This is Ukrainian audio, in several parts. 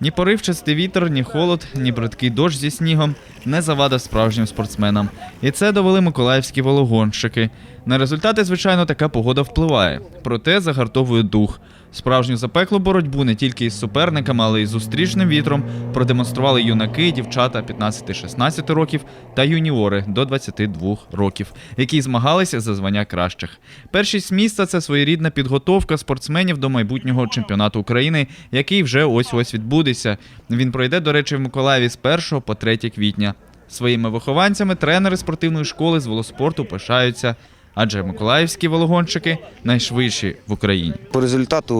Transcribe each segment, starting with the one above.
Ні поривчастий вітер, ні холод, ні бридкий дощ зі снігом не завадив справжнім спортсменам. І це довели миколаївські вологонщики. На результати, звичайно, така погода впливає, проте загартовує дух. Справжню запеклу боротьбу не тільки із суперниками, але й зустрічним вітром продемонстрували юнаки дівчата 15-16 років та юніори до 22 років, які змагалися за звання кращих. Першість міста це своєрідна підготовка спортсменів до майбутнього чемпіонату України, який вже ось ось відбудеться. Він пройде, до речі, в Миколаєві з 1 по 3 квітня. Своїми вихованцями тренери спортивної школи з велоспорту пишаються, адже миколаївські велогонщики найшвидші в Україні. По результату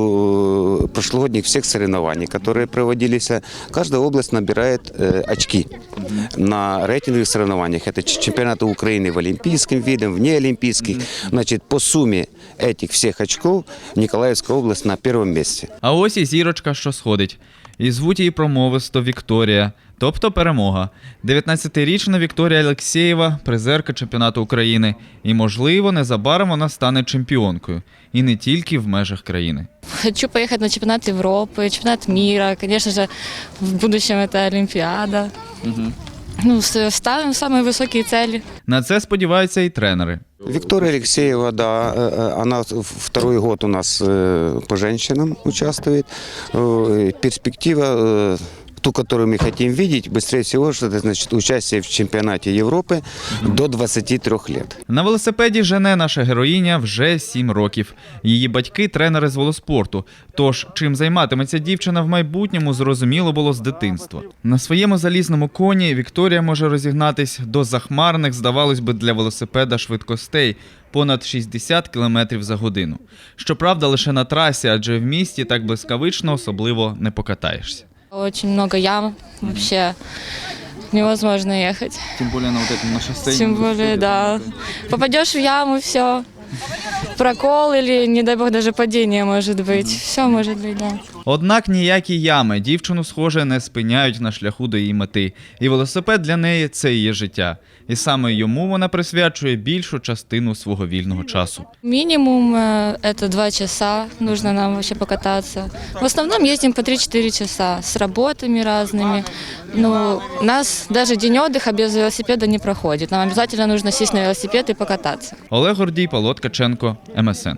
э, прошлогодних всех соревнований, которые проводились, каждая область набирает э, очки на рейтинговых соревнованиях. Это ч- чемпионаты Украины в олимпийском виде, в неолимпийских. Значит, по сумме этих всех очков Николаевская область на первом месте. А ось і зірочка, що сходить. І звуть її промовисто Вікторія, тобто перемога. 19-річна Вікторія Алексєєва, призерка чемпіонату України. І, можливо, незабаром вона стане чемпіонкою. І не тільки в межах країни. Хочу поехать на чемпионат Европы, чемпионат мира. Конечно же, в будущем это Олимпиада. Ну, с- ставим самые высокие цели. На це сподіваються і тренери. Виктория Алексеева, да, э, э, она в- второй год у нас э, по женщинам участвует. Э, Перспектива, э, ту, которую мы хотим видеть, быстрее всего, что это значит участие в чемпионате Европы до 23 лет. На велосипеді жене наша героїня вже 7 років. Її батьки тренери з велоспорту. Тож, чим займатиметься дівчина в майбутньому, зрозуміло було з дитинства. На своєму залізному коні Вікторія може розігнатись до захмарних, здавалось би, для велосипеда швидкостей понад 60 км за годину. Щоправда, лише на трасі, адже в місті так блискавично особливо не покатаєшся. Очень много ям. Вообще невозможно ехать. Тем более на вот этом на шоссе. Тем более, да. Попадешь в яму, все Прокол или, не дай бог, даже падение может быть. Все может быть, да. Однак ніякі ями дівчину, схоже, не спиняють на шляху до її мети. І велосипед для неї це її життя. І саме йому вона присвячує більшу частину свого вільного часу. Минимум э, это два часа нужно нам вообще покататься. В основном ездим по 3-4 часа с работами разными. Ну, у нас даже день отдыха без велосипеда не проходит. Нам обязательно нужно сесть на велосипед и покататься. Олег Гордій, Павло Ткаченко, МСН.